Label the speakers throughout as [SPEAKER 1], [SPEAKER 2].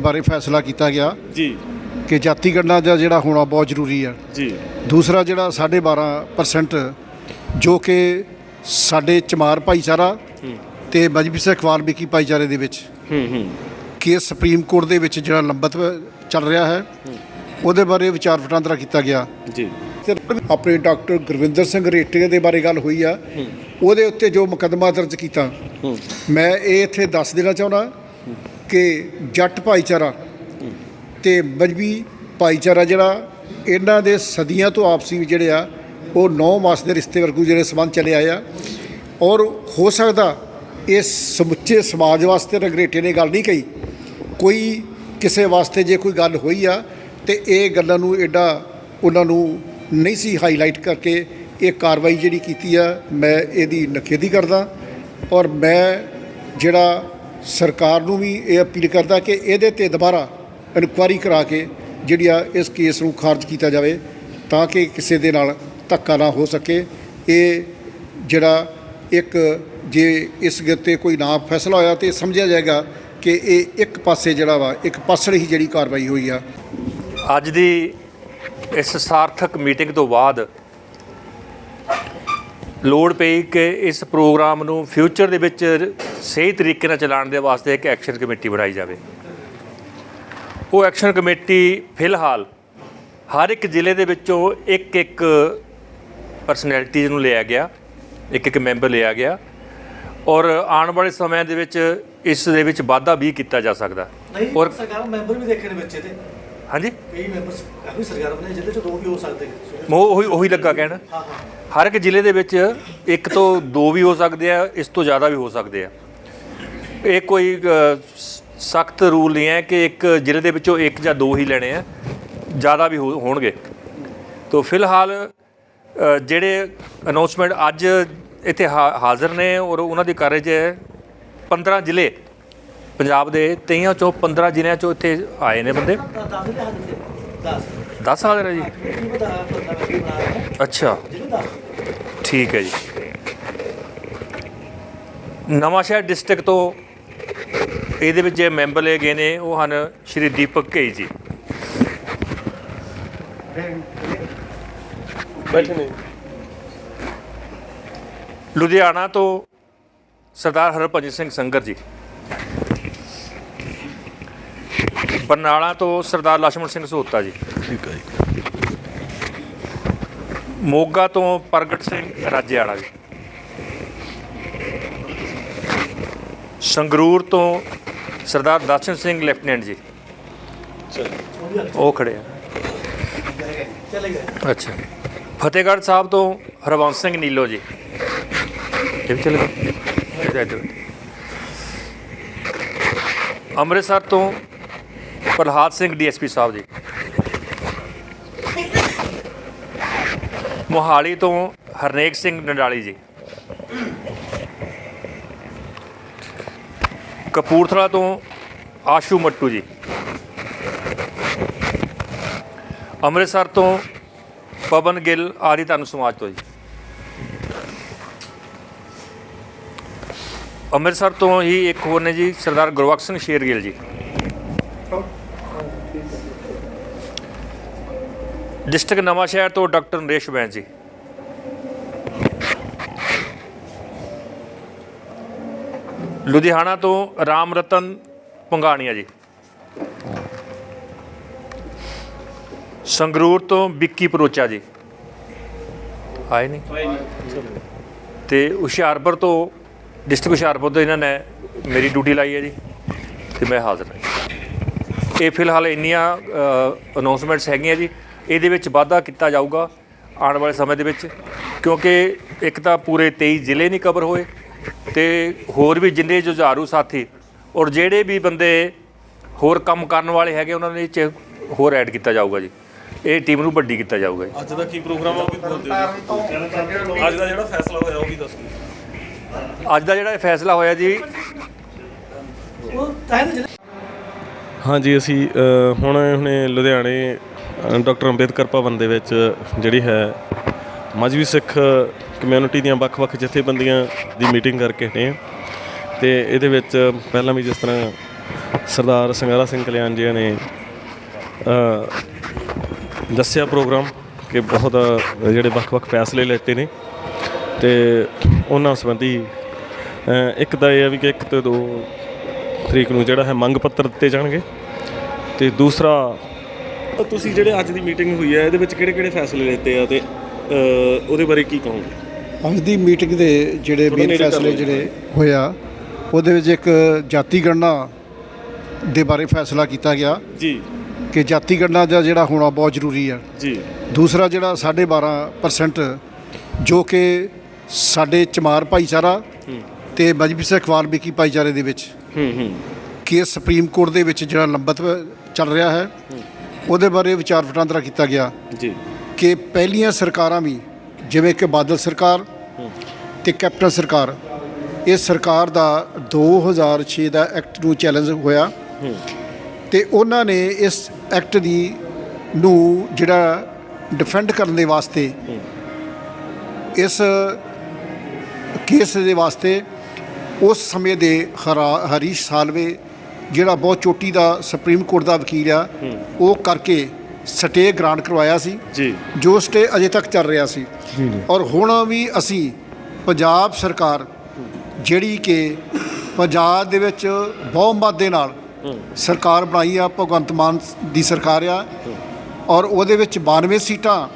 [SPEAKER 1] ਬਾਰੇ ਫੈਸਲਾ ਕੀਤਾ ਗਿਆ
[SPEAKER 2] ਜੀ।
[SPEAKER 1] ਕਿ ਜਾਤੀ ਗਣਨਾ ਦਾ ਜਿਹੜਾ ਹੋਣਾ ਬਹੁਤ ਜ਼ਰੂਰੀ ਹੈ।
[SPEAKER 2] ਜੀ।
[SPEAKER 1] ਦੂਸਰਾ ਜਿਹੜਾ 12.5% ਜੋ ਕਿ ਸਾਡੇ ਚਮਾਰ ਭਾਈਚਾਰਾ ਤੇ ਮਜਬੀ ਸਿੱਖ ਵਾਲਮੀਕੀ ਭਾਈਚਾਰੇ ਦੇ ਵਿੱਚ
[SPEAKER 2] ਹੂੰ ਹੂੰ।
[SPEAKER 1] ਕੇਸ ਸੁਪਰੀਮ ਕੋਰਟ ਦੇ ਵਿੱਚ ਜਿਹੜਾ ਲੰਬਤ ਚੱਲ ਰਿਹਾ ਹੈ ਉਹਦੇ ਬਾਰੇ ਵਿਚਾਰ ਵਟਾਂਦਰਾ ਕੀਤਾ ਗਿਆ।
[SPEAKER 2] ਜੀ।
[SPEAKER 1] ਆਪਣੇ ਡਾਕਟਰ ਗੁਰਵਿੰਦਰ ਸਿੰਘ ਰੇਟੇ ਦੇ ਬਾਰੇ ਗੱਲ ਹੋਈ ਆ ਉਹਦੇ ਉੱਤੇ ਜੋ ਮੁਕੱਦਮਾ ਦਰਜ ਕੀਤਾ ਮੈਂ ਇਹ ਇੱਥੇ ਦੱਸ ਦੇਣਾ ਚਾਹੁੰਦਾ ਕਿ ਜੱਟ ਭਾਈਚਾਰਾ ਤੇ ਮਜਬੀ ਭਾਈਚਾਰਾ ਜਿਹੜਾ ਇਹਨਾਂ ਦੇ ਸਦੀਆਂ ਤੋਂ ਆਪਸੀ ਜਿਹੜੇ ਆ, ਉਹ 9 ਮਾਸ ਦੇ ਰਿਸ਼ਤੇ ਵਰਗੂ ਜਿਹੜੇ ਸੰਬੰਧ ਚਲੇ ਆਏ ਆ। ਔਰ ਹੋ ਸਕਦਾ ਇਸ ਸਮੁੱਚੇ ਸਮਾਜ ਵਾਸਤੇ ਰਗਰੇਟੇ ਨੇ ਗੱਲ ਨਹੀਂ ਕਹੀ। ਕੋਈ ਕਿਸੇ ਵਾਸਤੇ ਜੇ ਕੋਈ ਗੱਲ ਹੋਈ ਆ, ਤੇ ਇਹ ਗੱਲਾਂ ਨੂੰ ਐਡਾ ਉਹਨਾਂ ਨੂੰ ਨਹੀਂ ਸੀ ਹਾਈਲਾਈਟ ਕਰਕੇ ਇਹ ਕਾਰਵਾਈ ਜਿਹੜੀ ਕੀਤੀ ਆ, ਮੈਂ ਇਹਦੀ ਨਖੇਦੀ ਕਰਦਾ। ਔਰ ਮੈਂ ਜਿਹੜਾ ਸਰਕਾਰ ਨੂੰ ਵੀ ਇਹ ਅਪੀਲ ਕਰਦਾ ਕਿ ਇਹਦੇ ਤੇ ਦੁਬਾਰਾ ਇਨਕੁਆਰੀ ਕਰਾ ਕੇ ਜਿਹੜੀ ਆ ਇਸ ਕੇਸ ਨੂੰ ਖਾਰਜ ਕੀਤਾ ਜਾਵੇ ਤਾਂ ਕਿ ਕਿਸੇ ਦੇ ਨਾਲ ਧੱਕਾ ਨਾ ਹੋ ਸਕੇ। ਇਹ ਜਿਹੜਾ ਇੱਕ ਜੇ ਇਸ ਦੇ ਉੱਤੇ ਕੋਈ ਨਾ ਫੈਸਲਾ ਹੋਇਆ ਤੇ ਸਮਝਿਆ ਜਾਏਗਾ ਕਿ ਇਹ ਇੱਕ ਪਾਸੇ ਜਿਹੜਾ ਵਾ, ਇੱਕ ਪਾਸੜ ਹੀ ਜਿਹੜੀ ਕਾਰਵਾਈ ਹੋਈ ਆ।
[SPEAKER 3] ਅੱਜ ਦੀ ਇਸ ਸਾਰਥਕ ਮੀਟਿੰਗ ਤੋਂ ਬਾਅਦ ਲੋੜ ਪਈ ਕਿ ਇਸ ਪ੍ਰੋਗਰਾਮ ਨੂੰ ਫਿਊਚਰ ਦੇ ਵਿੱਚ ਸਹੀ ਤਰੀਕੇ ਨਾਲ ਚਲਾਉਣ ਦੇ ਵਾਸਤੇ ਇੱਕ ਐਕਸ਼ਨ ਕਮੇਟੀ ਬਣਾਈ ਜਾਵੇ। ਉਹ ਐਕਸ਼ਨ ਕਮੇਟੀ ਫਿਲਹਾਲ ਹਰ ਇੱਕ ਜ਼ਿਲ੍ਹੇ ਦੇ ਵਿੱਚੋਂ ਇੱਕ ਇੱਕ ਪਰਸਨੈਲਿਟੀਜ਼ ਨੂੰ ਲਿਆ ਗਿਆ ਇੱਕ ਇੱਕ ਮੈਂਬਰ ਲਿਆ ਗਿਆ ਔਰ ਆਉਣ ਵਾਲੇ ਸਮੇਂ ਦੇ ਵਿੱਚ ਇਸ ਦੇ ਵਿੱਚ ਵਾਧਾ ਵੀ ਕੀਤਾ ਜਾ ਸਕਦਾ। ਔਰ
[SPEAKER 4] ਸਰਕਾਰ ਮੈਂਬਰ ਵੀ ਦੇਖੇ ਨੇ ਬੱਚੇ ਤੇ।
[SPEAKER 3] ਹਾਂਜੀ?
[SPEAKER 4] ਕਈ ਮੈਂਬਰ ਕਾਫੀ ਸਰਕਾਰ ਬਣੇ ਜਿਹਦੇ ਚ ਦੋ ਵੀ ਹੋ ਸਕਦੇ।
[SPEAKER 3] ਮੈਂ ਉਹੀ ਉਹੀ ਲੱਗਾ ਕਹਿਣ।
[SPEAKER 4] ਹਾਂ ਹਾਂ।
[SPEAKER 3] ਹਰ ਇੱਕ ਜ਼ਿਲ੍ਹੇ ਦੇ ਵਿੱਚ ਇੱਕ ਤੋਂ ਦੋ ਵੀ ਹੋ ਸਕਦੇ ਆ ਇਸ ਤੋਂ ਜ਼ਿਆਦਾ ਵੀ ਹੋ ਸਕਦੇ ਆ। ਇਹ ਕੋਈ ਸਖਤ ਰੂਲ ਨਹੀਂ ਹੈ ਕਿ ਇੱਕ ਜ਼ਿਲ੍ਹੇ ਦੇ ਵਿੱਚੋਂ ਇੱਕ ਜਾਂ ਦੋ ਹੀ ਲੈਣੇ ਆ ਜ਼ਿਆਦਾ ਵੀ ਹੋਣਗੇ। ਤੋਂ ਫਿਲਹਾਲ ਜਿਹੜੇ ਅਨਾਉਂਸਮੈਂਟ ਅੱਜ ਇੱਥੇ ਹਾਜ਼ਰ ਨੇ ਔਰ ਉਹਨਾਂ ਦੀ ਕਾਰਜ ਹੈ 15 ਜ਼ਿਲ੍ਹੇ ਪੰਜਾਬ ਦੇ ਤੇਈਆਂ ਚੋਂ 15 ਜ਼ਿਲ੍ਹਿਆਂ ਚੋਂ ਇੱਥੇ ਆਏ ਨੇ ਬੰਦੇ।
[SPEAKER 4] ਤਾਂ ਦੱਸ ਦੇ ਹੱਦ ਤੇ ਦੱਸ।
[SPEAKER 3] 10 ਹਾਜ਼ਰ ਹੈ ਜੀ? ਅੱਛਾ। ਠੀਕ ਹੈ ਜੀ। ਨਵਾਂਸ਼ਹਿਰ ਡਿਸਟ੍ਰਿਕਟ ਤੋਂ ਇਹਦੇ ਵਿੱਚ ਜੇ ਮੈਂਬਰ ਲਏ ਗਏ ਨੇ ਉਹ ਹਨ ਸ਼੍ਰੀ ਦੀਪਕ ਘਈ ਜੀ। ਲੁਧਿਆਣਾ ਤੋਂ ਸਰਦਾਰ ਹਰਭਜਨ ਸਿੰਘ ਸੰਗਰ ਜੀ। ਬਰਨਾਲਾ ਤੋਂ ਸਰਦਾਰ ਲక్ష్మణ ਸਿੰਘ ਸੋਤਾ ਜੀ।
[SPEAKER 2] ਠੀਕ ਹੈ
[SPEAKER 3] ਮੋਗਾ ਤੋਂ ਪ੍ਰਗਟ ਸਿੰਘ ਰਾਜੇ ਜੀ। ਸੰਗਰੂਰ ਤੋਂ ਸਰਦਾਰ ਦਰਸ਼ਨ ਸਿੰਘ ਲੈਫਟੀਨੈਂਟ ਜੀ। ਉਹ ਖੜੇ ਆ।
[SPEAKER 4] ਚਲੇ ਗਏ
[SPEAKER 3] ਅੱਛਾ। ਫਤਿਹਗੜ੍ਹ ਸਾਹਿਬ ਤੋਂ ਹਰਵੰਸ ਸਿੰਘ ਨੀਲੋ ਜੀ। ਇਹ ਵੀ ਚਲੇ ਗਏ। ਇੱਧਰ। ਅੰਮ੍ਰਿਤਸਰ ਤੋਂ ਪ੍ਰਹਲਾਦ ਸਿੰਘ ਡੀਐਸਪੀ ਸਾਹਿਬ ਜੀ। ਮੋਹਾਲੀ ਤੋਂ ਹਰਨੇਕ ਸਿੰਘ ਨੰਡਾਲੀ ਜੀ। ਕਪੂਰਥਲਾ ਤੋਂ ਆਸ਼ੂ ਮੱਟੂ ਜੀ। ਅੰਮ੍ਰਿਤਸਰ ਤੋਂ ਪਵਨ ਗਿੱਲ, ਆਦਿ ਧੰਨ ਸਮਾਜ ਤੋਂ ਜੀ। ਅੰਮ੍ਰਿਤਸਰ ਤੋਂ ਹੀ ਇੱਕ ਹੋਰ ਨੇ ਜੀ, ਸਰਦਾਰ ਗੁਰਬਖਸ਼ ਸਿੰਘ ਸ਼ੇਰਗਿੱਲ ਜੀ। ਡਿਸਟ੍ਰਿਕਟ ਨਵਾਂਸ਼ਹਿਰ ਤੋਂ ਡਾਕਟਰ ਨਰੇਸ਼ ਬੈਂਸ ਜੀ। ਲੁਧਿਆਣਾ ਤੋਂ ਰਾਮ ਰਤਨ ਪੰਗਾਣੀਆ ਜੀ। ਸੰਗਰੂਰ ਤੋਂ ਵਿੱਕੀ ਪਰੋਚਾ ਜੀ। ਆਏ ਨਹੀਂ? ਤੇ ਹੁਸ਼ਿਆਰਪੁਰ ਤੋਂ ਡਿਸਟ੍ਰਿਕਟ ਹੁਸ਼ਿਆਰਪੁਰ ਤੋਂ ਇਹਨਾਂ ਨੇ ਮੇਰੀ ਡਿਊਟੀ ਲਾਈ ਹੈ ਜੀ ਤੇ ਮੈਂ ਹਾਜ਼ਰ ਹਾਂ। ਇਹ ਫਿਲਹਾਲ ਇੰਨੀਆਂ ਅਨਾਉਂਸਮੈਂਟਸ ਹੈਗੀਆਂ ਜੀ। ਇਹਦੇ ਵਿੱਚ ਵਾਧਾ ਕੀਤਾ ਜਾਊਗਾ ਆਉਣ ਵਾਲੇ ਸਮੇਂ ਦੇ ਵਿੱਚ ਕਿਉਂਕਿ ਇੱਕ ਤਾਂ ਪੂਰੇ 23 ਜ਼ਿਲ੍ਹੇ ਨਹੀਂ ਕਵਰ ਹੋਏ। ਤੇ ਹੋਰ ਵੀ ਜਿੰਨੇ ਜੁਝਾਰੂ ਸਾਥੀ ਔਰ ਜਿਹੜੇ ਵੀ ਬੰਦੇ ਹੋਰ ਕੰਮ ਕਰਨ ਵਾਲੇ ਹੈਗੇ ਉਹਨਾਂ ਦੇ ਵਿੱਚ ਹੋਰ ਐਡ ਕੀਤਾ ਜਾਊਗਾ ਜੀ। ਇਹ ਟੀਮ ਨੂੰ ਵੱਡੀ ਕੀਤਾ ਜਾਊਗਾ ਜੀ।
[SPEAKER 2] ਅੱਜ ਦਾ ਕੀ ਪ੍ਰੋਗਰਾਮ ਆ ਉਹ ਵੀ ਬੋਲ ਦਿਓ ਅੱਜ ਦਾ ਜਿਹੜਾ ਫੈਸਲਾ ਹੋਇਆ ਉਹ ਵੀ ਦੱਸ ਦਿਓ।
[SPEAKER 3] ਅੱਜ ਦਾ ਜਿਹੜਾ ਇਹ ਫੈਸਲਾ ਹੋਇਆ ਜੀ
[SPEAKER 5] ਹਾਂਜੀ ਅਸੀਂ ਹੁਣ ਹੁਣੇ ਲੁਧਿਆਣੇ ਡਾਕਟਰ ਅੰਬੇਦਕਰ ਭਵਨ ਦੇ ਵਿੱਚ ਜਿਹੜੀ ਹੈ ਮਜਬੀ ਸਿੱਖ ਕਮਿਊਨਿਟੀ ਦੀਆਂ ਵੱਖ-ਵੱਖ ਜਥੇਬੰਦੀਆਂ ਦੀ ਮੀਟਿੰਗ ਕਰਕੇ ਹਟੇ ਹਾਂ। ਤੇ ਇਹਦੇ ਵਿੱਚ ਪਹਿਲਾਂ ਵੀ ਜਿਸ ਤਰ੍ਹਾਂ ਸਰਦਾਰ ਸੰਗਾਰਾ ਸਿੰਘ ਕਲਿਆਣ ਜੀ ਨੇ ਦੱਸਿਆ ਪ੍ਰੋਗਰਾਮ ਕਿ ਬਹੁਤ ਜਿਹੜੇ ਵੱਖ-ਵੱਖ ਫੈਸਲੇ ਲੈਤੇ ਨੇ। ਤੇ ਉਹਨਾਂ ਸੰਬੰਧੀ ਇੱਕ ਤਾਂ ਇਹ ਹੈ ਵੀ ਕਿ ਇੱਕ ਤੇ ਦੋ ਤਰੀਕ ਨੂੰ ਜਿਹੜਾ ਹੈ ਮੰਗ ਪੱਤਰ ਦਿੱਤੇ ਜਾਣਗੇ। ਤੇ ਦੂਸਰਾ, ਤੁਸੀਂ ਜਿਹੜੇ ਅੱਜ ਦੀ ਮੀਟਿੰਗ ਹੋਈ ਹੈ, ਇਹਦੇ ਵਿੱਚ ਕਿਹੜੇ-ਕਿਹੜੇ ਫੈਸਲੇ ਲਿੱਤੇ ਆ ਤੇ ਉਹਦੇ ਬਾਰੇ ਕੀ ਕਹੋਗੇ?
[SPEAKER 1] ਅੱਜ ਦੀ ਮੀਟਿੰਗ ਦੇ ਜਿਹੜੇ ਮੇਨ ਫੈਸਲੇ। ਜਿਹੜੇ ਹੋਇਆ ਉਹਦੇ ਵਿੱਚ ਇੱਕ ਜਾਤੀ ਗਣਨਾ ਦੇ ਬਾਰੇ ਫੈਸਲਾ ਕੀਤਾ ਗਿਆ
[SPEAKER 5] ਜੀ।
[SPEAKER 1] ਕਿ ਜਾਤੀ ਗਣਨਾ ਦਾ ਜਿਹੜਾ ਹੋਣਾ ਬਹੁਤ ਜ਼ਰੂਰੀ ਆ।
[SPEAKER 5] ਜੀ।
[SPEAKER 1] ਦੂਸਰਾ ਜਿਹੜਾ 12.5% ਜੋ ਕਿ ਸਾਡੇ ਚਮਾਰ ਭਾਈਚਾਰਾ ਤੇ ਮਜਬੀ ਸਿੱਖ ਵਾਲਮੀਕੀ ਭਾਈਚਾਰੇ ਦੇ ਵਿੱਚ
[SPEAKER 5] ਹੂੰ ਹੂੰ।
[SPEAKER 1] ਕੇਸ ਸੁਪਰੀਮ ਕੋਰਟ ਦੇ ਵਿੱਚ ਜਿਹੜਾ ਲੰਬਤ ਚੱਲ ਰਿਹਾ ਹੈ। ਉਹਦੇ ਬਾਰੇ ਵਿਚਾਰ ਵਟਾਂਦਰਾ ਕੀਤਾ ਗਿਆ
[SPEAKER 5] ਜੀ।
[SPEAKER 1] ਕਿ ਪਹਿਲੀਆਂ ਸਰਕਾਰਾਂ ਵੀ ਜਿਵੇਂ ਕਿ ਬਾਦਲ ਸਰਕਾਰ ਤੇ ਕੈਪਟਨ ਸਰਕਾਰ, ਇਹ ਸਰਕਾਰ ਦਾ 2006 ਦਾ ਐਕਟ ਨੂੰ ਚੈਲੰਜ ਹੋਇਆ ਤੇ ਉਹਨਾਂ ਨੇ ਇਸ ਐਕਟ ਦੀ ਨੂੰ ਜਿਹੜਾ ਡਿਫੈਂਡ ਕਰਨ ਦੇ ਵਾਸਤੇ ਇਸ ਕੇਸ ਦੇ ਵਾਸਤੇ ਉਸ ਸਮੇਂ ਦੇ ਹਰਾ- ਹਰੀਸ਼ ਸਾਲਵੇ ਜਿਹੜਾ ਬਹੁਤ ਚੋਟੀ ਦਾ ਸੁਪਰੀਮ ਕੋਰਟ ਦਾ ਵਕੀਲ ਆ, ਉਹ ਕਰਕੇ ਸਟੇ ਗ੍ਰਾਂਟ ਕਰਵਾਇਆ ਸੀ
[SPEAKER 5] ਜੀ।
[SPEAKER 1] ਜੋ ਸਟੇ ਅਜੇ ਤੱਕ ਚੱਲ ਰਿਹਾ ਸੀ। ਔਰ ਹੁਣ ਵੀ ਅਸੀਂ ਪੰਜਾਬ ਸਰਕਾਰ ਜਿਹੜੀ ਕਿ ਪੰਜਾਬ ਦੇ ਵਿੱਚ ਬਹੁਮਤ ਦੇ ਨਾਲ ਸਰਕਾਰ ਬਣਾਈ ਆ ਭਗਵੰਤ ਮਾਨ ਦੀ ਸਰਕਾਰ ਆ ਔਰ ਉਹਦੇ ਵਿੱਚ 92 ਸੀਟਾਂ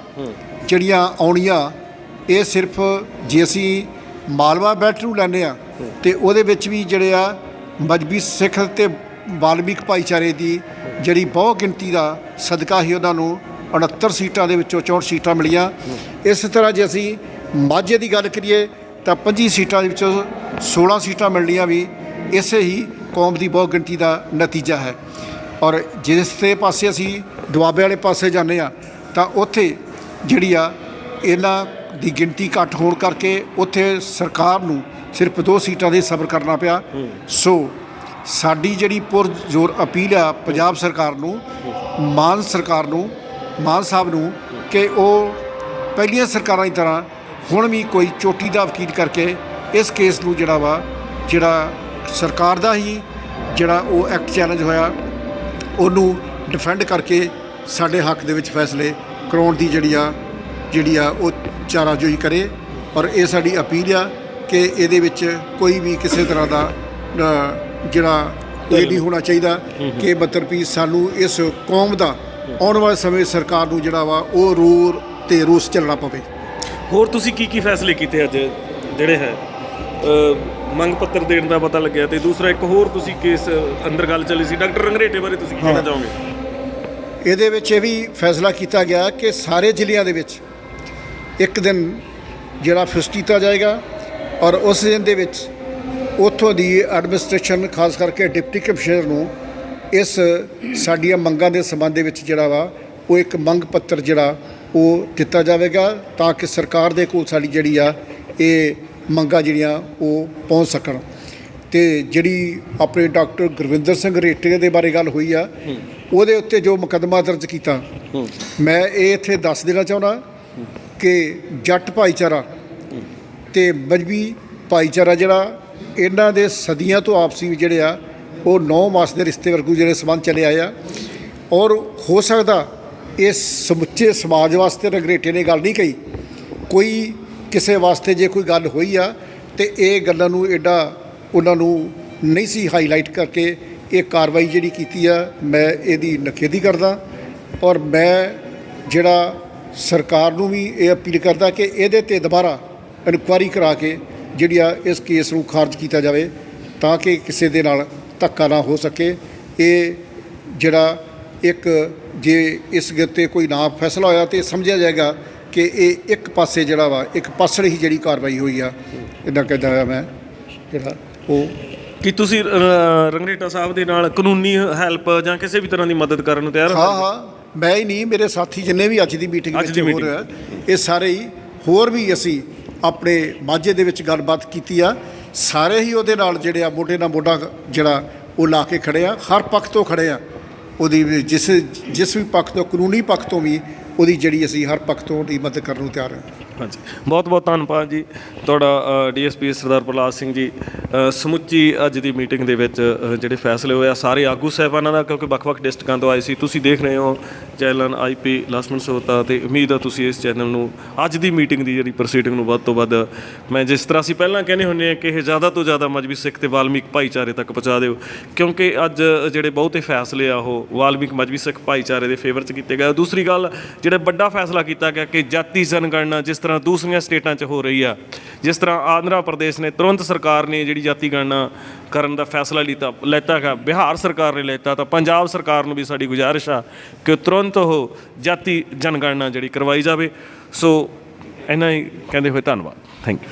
[SPEAKER 1] ਜਿਹੜੀਆਂ ਆਉਣੀਆਂ ਇਹ ਸਿਰਫ ਜੇ ਅਸੀਂ ਮਾਲਵਾ ਬੈਲਟ ਨੂੰ ਲੈਂਦੇ ਆ ਤੇ ਉਹਦੇ ਵਿੱਚ ਵੀ ਜਿਹੜੇ ਆ ਮਜਬੀ ਸਿੱਖ ਤੇ ਬਾਲਮੀਕ ਭਾਈਚਾਰੇ ਦੀ ਜਿਹੜੀ ਬਹੁ ਗਿਣਤੀ ਦਾ ਸਦਕਾ ਹੀ ਉਹਨਾਂ ਨੂੰ 69 ਸੀਟਾਂ ਦੇ ਵਿੱਚੋਂ 64 ਸੀਟਾਂ ਮਿਲੀਆਂ। ਇਸ ਤਰ੍ਹਾਂ ਜੇ ਅਸੀਂ ਮਾਝੇ ਦੀ ਗੱਲ ਕਰੀਏ ਤਾਂ 25 ਸੀਟਾਂ ਦੇ ਵਿੱਚੋਂ 16 ਸੀਟਾਂ ਮਿਲਣੀਆਂ ਵੀ ਇਸੇ ਹੀ ਕੌਮ ਦੀ ਬਹੁ ਗਿਣਤੀ ਦਾ ਨਤੀਜਾ ਹੈ। ਔਰ ਜਿਸ ਦੇ ਪਾਸੇ ਅਸੀਂ ਦੁਆਬੇ ਵਾਲੇ ਪਾਸੇ ਜਾਂਦੇ ਆ ਤਾਂ ਉੱਥੇ ਜਿਹੜੀ ਆ ਇਹਨਾਂ ਦੀ ਗਿਣਤੀ ਘੱਟ ਹੋਣ ਕਰਕੇ ਉੱਥੇ ਸਰਕਾਰ ਨੂੰ ਸਿਰਫ ਦੋ ਸੀਟਾਂ ਦੇ ਸਬਰ ਕਰਨਾ ਪਿਆ। ਸੋ ਸਾਡੀ ਜਿਹੜੀ ਪੁਰਜ਼ੋਰ ਅਪੀਲ ਆ ਪੰਜਾਬ ਸਰਕਾਰ ਨੂੰ, ਮਾਨ ਸਰਕਾਰ ਨੂੰ, ਮਾਨ ਸਾਹਿਬ ਨੂੰ ਕਿ ਉਹ ਪਹਿਲੀਆਂ ਸਰਕਾਰਾਂ ਦੀ ਤਰ੍ਹਾਂ ਹੁਣ ਵੀ ਕੋਈ ਚੋਟੀ ਦਾ ਵਕੀਲ ਕਰਕੇ ਇਸ ਕੇਸ ਨੂੰ ਜਿਹੜਾ ਵਾ, ਜਿਹੜਾ ਸਰਕਾਰ ਦਾ ਹੀ ਜਿਹੜਾ ਉਹ ਐਕਟ ਚੈਲੰਜ ਹੋਇਆ, ਉਹਨੂੰ ਡਿਫੈਂਡ ਕਰਕੇ ਸਾਡੇ ਹੱਕ ਦੇ ਵਿੱਚ ਫੈਸਲੇ ਕਰਾਉਣ ਦੀ ਜਿਹੜੀ ਆ ਜਿਹੜੀ ਆ ਉਹ ਚਾਰਾਜੋਈ ਕਰੇ। ਔਰ ਇਹ ਸਾਡੀ ਅਪੀਲ ਆ ਕਿ ਇਹਦੇ ਵਿੱਚ ਕੋਈ ਵੀ ਕਿਸੇ ਤਰ੍ਹਾਂ ਦਾ ਜਿਹੜਾ ਇਹ ਨਹੀਂ ਹੋਣਾ ਚਾਹੀਦਾ ਕਿ ਮਤਲਬ ਵੀ ਸਾਨੂੰ ਇਸ ਕੌਮ ਦਾ ਆਉਣ ਵਾਲੇ ਸਮੇਂ ਸਰਕਾਰ ਨੂੰ ਜਿਹੜਾ ਵਾ ਉਹ ਰੂਰ ਤੇ ਰੂਸ ਚੱਲਣਾ ਪਵੇ।
[SPEAKER 5] ਹੋਰ ਤੁਸੀਂ ਕੀ ਕੀ ਫੈਸਲੇ ਕੀਤੇ ਅੱਜ ਜਿਹੜੇ ਹੈ? ਮੰਗ ਪੱਤਰ ਦੇਣ ਦਾ ਪਤਾ ਲੱਗਿਆ ਤੇ ਦੂਸਰਾ ਇੱਕ ਹੋਰ ਤੁਸੀਂ ਕੇਸ ਅੰਦਰ ਗੱਲ ਚੱਲੀ ਸੀ। ਡਾਕਟਰ ਰੰਗਰੇਟੇ ਬਾਰੇ ਤੁਸੀਂ ਕੀ ਕਹਿਣਾ। ਚਾਹੋਗੇ?
[SPEAKER 1] ਇਹਦੇ ਵਿੱਚ ਇਹ ਵੀ ਫੈਸਲਾ ਕੀਤਾ ਗਿਆ ਕਿ ਸਾਰੇ ਜ਼ਿਲ੍ਹਿਆਂ ਦੇ ਵਿੱਚ ਇੱਕ ਦਿਨ ਜਿਹੜਾ ਫਿਕਸ ਕੀਤਾ ਜਾਏਗਾ ਔਰ ਉਸ ਦਿਨ ਦੇ ਵਿੱਚ ਉੱਥੋਂ ਦੀ ਐਡਮਿਨਿਸਟ੍ਰੇਸ਼ਨ ਖਾਸ ਕਰਕੇ ਡਿਪਟੀ ਕਮਿਸ਼ਨਰ ਨੂੰ ਇਸ ਸਾਡੀਆਂ ਮੰਗਾਂ ਦੇ ਸੰਬੰਧ ਦੇ ਵਿੱਚ ਜਿਹੜਾ ਵਾ ਉਹ ਇੱਕ ਮੰਗ ਪੱਤਰ ਜਿਹੜਾ ਉਹ ਦਿੱਤਾ ਜਾਵੇਗਾ ਤਾਂ ਕਿ ਸਰਕਾਰ ਦੇ ਕੋਲ ਸਾਡੀ ਜਿਹੜੀ ਆ ਇਹ ਮੰਗਾਂ ਜਿਹੜੀਆਂ ਉਹ ਪਹੁੰਚ ਸਕਣ। ਤੇ ਜਿਹੜੀ ਆਪਣੇ ਡਾਕਟਰ ਗੁਰਵਿੰਦਰ ਸਿੰਘ ਰੇਟੇ ਦੇ ਬਾਰੇ ਗੱਲ ਹੋਈ ਆ ਉਹਦੇ ਉੱਤੇ ਜੋ ਮੁਕੱਦਮਾ ਦਰਜ ਕੀਤਾ ਮੈਂ ਇਹ ਇੱਥੇ ਦੱਸ ਦੇਣਾ ਚਾਹੁੰਦਾ ਕਿ ਜੱਟ ਭਾਈਚਾਰਾ ਤੇ ਮਜਬੀ ਭਾਈਚਾਰਾ ਜਿਹੜਾ ਇਹਨਾਂ ਦੇ ਸਦੀਆਂ ਤੋਂ ਆਪਸੀ ਜਿਹੜੇ ਆ, ਉਹ ਨੌ ਮਾਸ ਦੇ ਰਿਸ਼ਤੇ ਵਰਗੂ ਜਿਹੜੇ ਸੰਬੰਧ ਚਲੇ ਆਏ ਆ। ਔਰ ਹੋ ਸਕਦਾ ਇਸ ਸਮੁੱਚੇ ਸਮਾਜ ਵਾਸਤੇ ਰਗਰੇਟੇ ਨੇ ਗੱਲ ਨਹੀਂ ਕਹੀ। ਕੋਈ ਕਿਸੇ ਵਾਸਤੇ ਜੇ ਕੋਈ ਗੱਲ ਹੋਈ ਆ, ਤੇ ਇਹ ਗੱਲਾਂ ਨੂੰ ਐਡਾ ਉਹਨਾਂ ਨੂੰ ਨਹੀਂ ਸੀ ਹਾਈਲਾਈਟ ਕਰਕੇ ਇਹ ਕਾਰਵਾਈ ਜਿਹੜੀ ਕੀਤੀ ਆ, ਮੈਂ ਇਹਦੀ ਨਖੇਦੀ ਕਰਦਾ। ਔਰ ਮੈਂ ਜਿਹੜਾ ਸਰਕਾਰ ਨੂੰ ਵੀ ਇਹ ਅਪੀਲ ਕਰਦਾ ਕਿ ਇਹਦੇ ਤੇ ਦੁਬਾਰਾ ਇਨਕੁਆਰੀ ਕਰਾ ਕੇ ਜਿਹੜੀ ਆ ਇਸ ਕੇਸ ਨੂੰ ਖਾਰਜ ਕੀਤਾ ਜਾਵੇ ਤਾਂ ਕਿ ਕਿਸੇ ਦੇ ਨਾਲ ਧੱਕਾ ਨਾ ਹੋ ਸਕੇ ਇਹ ਜਿਹੜਾ ਇੱਕ ਜੇ ਇਸ ਗੱਲ ਤੇ ਕੋਈ ਨਾ ਫੈਸਲਾ ਹੋਇਆ ਤੇ ਸਮਝਿਆ ਜਾਏਗਾ ਕਿ ਇਹ ਇੱਕ ਪਾਸੇ ਜਿਹੜਾ ਵਾ ਇੱਕ ਪਾਸੜ ਹੀ ਜਿਹੜੀ ਕਾਰਵਾਈ ਹੋਈ ਆ ਇਦਾਂ ਕਹਿੰਦਾ ਆ ਮੈਂ ਜਿਹੜਾ ਉਹ
[SPEAKER 5] ਕੀ ਤੁਸੀਂ ਰੰਗਰੇਟਾ ਸਾਹਿਬ ਦੇ ਨਾਲ ਕਾਨੂੰਨੀ ਹੈਲਪ ਜਾਂ ਕਿਸੇ ਵੀ ਤਰ੍ਹਾਂ ਦੀ ਮਦਦ ਕਰਨ ਨੂੰ ਤਿਆਰ ਹੋ
[SPEAKER 1] ਹਾਂ ਮੈਂ ਹੀ ਨਹੀਂ ਮੇਰੇ ਸਾਥੀ ਜਿੰਨੇ ਵੀ ਅੱਜ ਦੀ ਮੀਟਿੰਗ ਵਿੱਚ
[SPEAKER 5] ਦੀ
[SPEAKER 1] ਹੋ
[SPEAKER 5] meeting।
[SPEAKER 1] ਰਿਹਾ ਇਹ ਸਾਰੇ ਹੀ ਹੋਰ ਵੀ ਅਸੀਂ ਆਪਣੇ ਮਾਝੇ ਦੇ ਵਿੱਚ ਗੱਲਬਾਤ ਕੀਤੀ ਆ। ਸਾਰੇ ਹੀ ਉਹਦੇ ਨਾਲ ਜਿਹੜੇ ਆ ਮੋਢੇ ਨਾਲ ਮੋਢਾ ਜਿਹੜਾ ਉਹ ਲਾ ਕੇ ਖੜੇ ਆ। ਹਰ ਪੱਖ ਤੋਂ ਖੜੇ ਆ। ਉਹਦੀ ਵੀ ਜਿਸ ਜਿਸ ਵੀ ਪੱਖ ਤੋਂ, ਕਾਨੂੰਨੀ ਪੱਖ ਤੋਂ ਵੀ ਉਹਦੀ ਜਿਹੜੀ ਅਸੀਂ ਹਰ ਪੱਖ ਤੋਂ ਉਹਦੀ ਮਦਦ ਕਰਨ ਨੂੰ ਤਿਆਰ ਹਾਂ
[SPEAKER 5] ਹਾਂਜੀ। ਬਹੁਤ ਬਹੁਤ ਧੰਨਵਾਦ ਜੀ। ਤੁਹਾਡਾ ਡੀਐਸਪੀ ਸਰਦਾਰ ਪ੍ਰਲਾਦ ਸਿੰਘ ਜੀ ਸਮੁੱਚੀ ਅੱਜ ਦੀ ਮੀਟਿੰਗ ਦੇ ਵਿੱਚ ਜਿਹੜੇ ਫੈਸਲੇ ਹੋਏ ਆ, ਸਾਰੇ ਆਗੂ ਸਾਹਿਬਾਨਾਂ ਦਾ, ਕਿਉਂਕਿ ਵੱਖ-ਵੱਖ ਡਿਸਟ੍ਰਿਕਾਂ ਤੋਂ ਆਏ ਸੀ। ਤੁਸੀਂ ਦੇਖ ਰਹੇ ਹੋ ਚੈਨਲ ਆਈਪੀ ਲਸਮਨ ਸੋਤਾ ਤੇ ਉਮੀਦ ਆ ਤੁਸੀਂ ਇਸ ਚੈਨਲ ਨੂੰ ਅੱਜ ਦੀ ਮੀਟਿੰਗ ਦੀ ਜਿਹੜੀ ਪ੍ਰੋਸੀਡਿੰਗ ਨੂੰ ਵੱਧ ਤੋਂ ਵੱਧ, ਮੈਂ ਜਿਸ ਤਰ੍ਹਾਂ ਅਸੀਂ ਪਹਿਲਾਂ ਕਹਿੰਦੇ ਹੁੰਦੇ ਆ ਕਿ ਇਹ ਜ਼ਿਆਦਾ ਤੋਂ ਜ਼ਿਆਦਾ ਮਜਬੀ ਸਿੱਖ ਤੇ ਵਾਲਮੀਕ ਭਾਈਚਾਰੇ ਤੱਕ ਪਹੁੰਚਾ ਦਿਓ। ਕਿਉਂਕਿ ਅੱਜ ਜਿਹੜੇ ਬਹੁਤੇ ਫੈਸਲੇ ਆ, ਉਹ ਵਾਲਮੀਕ ਮਜਬੀ ਸਿੱਖ ਭਾਈਚਾਰੇ ਦੇ ਫੇਵਰ 'ਚ ਕੀਤੇ ਗਏ ਦੂਸਰੀ ਗੱਲ, ਜਿਹੜਾ ਵੱਡਾ ਫੈਸਲਾ ਕੀਤਾ ਗਿਆ ਕਿ ਜਾਤੀ ਜਨਗਣਨਾ, ਜਿਸ ਤਰ੍ਹਾਂ ਦੂਸਰੀਆਂ ਸਟੇਟਾਂ 'ਚ ਹੋ ਰਹੀ ਆ। ਜਿਸ ਤਰ੍ਹਾਂ ਆਂਧਰਾ ਪ੍ਰਦੇਸ਼ ਨੇ ਤੁਰੰਤ ਸਰਕਾਰ ਨੇ ਜਿਹੜੀ ਜਾਤੀ ਗਣਨਾ ਕਰਨ ਦਾ ਫੈਸਲਾ ਲਿੱਤਾ, ਲੈਤਾ ਹੈ ਬਿਹਾਰ ਸਰਕਾਰ ਨੇ ਲੈਤਾ, ਤਾਂ ਪੰਜਾਬ ਸਰਕਾਰ ਨੂੰ ਵੀ ਸਾਡੀ ਗੁਜ਼ਾਰਿਸ਼ ਆ ਕਿ ਤੁਰੰਤ ਉਹ ਜਾਤੀ ਜਨਗਣਨਾ ਜਿਹੜੀ ਕਰਵਾਈ ਜਾਵੇ। ਸੋ, ਇੰਨਾ ਹੀ ਕਹਿੰਦੇ ਹੋਏ ਧੰਨਵਾਦ। Thank you